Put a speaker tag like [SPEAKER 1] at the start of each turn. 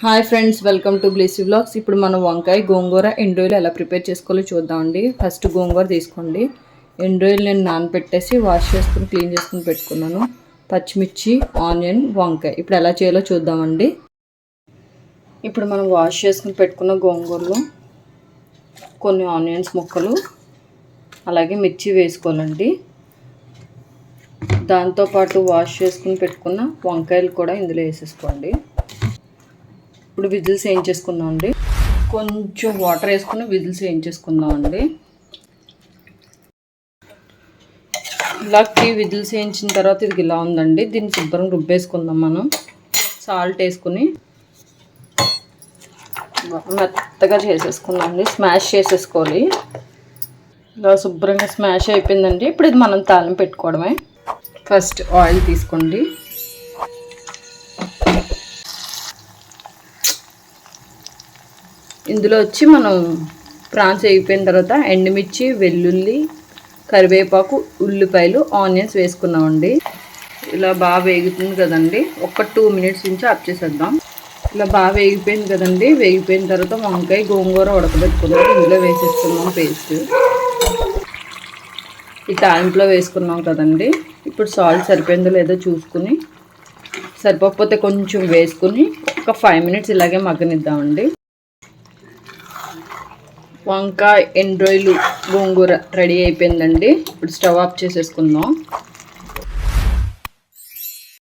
[SPEAKER 1] Hi friends welcome to Blessy blogs ఇప్పుడు మనం వంకాయ గోంగూర ఎండ్రోయిల్ ఎలా ప్రిపేర్ చేసుకోవాలో చూద్దామండి. ఫస్ట్ గోంగూర తీసుకోండి. ఎండ్రోయిల్ నేను నానబెట్టేసి వాష్ చేసుకుని క్లీన్ చేసుకుని పెట్టుకున్నాను. పచ్చిమిర్చి ఆనియన్ వంకాయ. ఇప్పుడు ఎలా చేయాలో చూద్దామండి. ఇప్పుడు మనం వాష్ చేసుకుని పెట్టుకున్న గోంగూరలో కొన్ని ఆనియన్స్ ముక్కలు అలాగే మిర్చి వేసుకోవాలండి. దాంతోపాటు వాష్ చేసుకుని పెట్టుకున్న వంకాయలు కూడా ఇందులో వేసేసుకోండి. ఇప్పుడు విజిల్స్ వేయించేసుకుందాం అండి? కొంచెం వాటర్ వేసుకుని విజిల్స్ వేయించేసుకుందాం అండి? ఇలాకి విజిల్స్ వేయించిన తర్వాత ఇది ఇలా ఉందండి. దీన్ని శుభ్రం రుబ్బేసుకుందాం మనం. సాల్ట్ వేసుకుని మెత్తగా చేసేసుకుందాం అండి. స్మాష్ చేసేసుకోవాలి. ఇలా శుభ్రంగా స్మాష్ అయిపోయిందండి. ఇప్పుడు ఇది మనం తాళం పెట్టుకోవడమే. ఫస్ట్ ఆయిల్ తీసుకోండి. ఇందులో వచ్చి మనం ప్రాన్స్ అయిపోయిన తర్వాత ఎండుమిర్చి వెల్లుల్లి కరివేపాకు ఉల్లిపాయలు ఆనియన్స్ వేసుకున్నామండి. ఇలా బాగా వేగుతుంది కదండి. ఒక టూ మినిట్స్ నుంచి ఆఫ్ చేసేద్దాం. ఇలా బాగా వేగిపోయింది కదండి. వేగిపోయిన తర్వాత వంకాయ గోంగూర ఉడకబెట్టుకున్నాం. ఇందులో వేసేసుకున్నాం పేస్ట్. ఈ తాలింపులో వేసుకున్నాం కదండి. ఇప్పుడు సాల్ట్ సరిపోయిందో లేదో చూసుకుని సరిపోకపోతే కొంచెం వేసుకుని ఒక ఫైవ్ మినిట్స్ ఇలాగే మగ్గనిద్దామండి. వంకాయ ఎండ్రాయిలు గోంగూర రెడీ అయిపోయిందండి. ఇప్పుడు స్టవ్ ఆఫ్ చేసేసుకుందాం.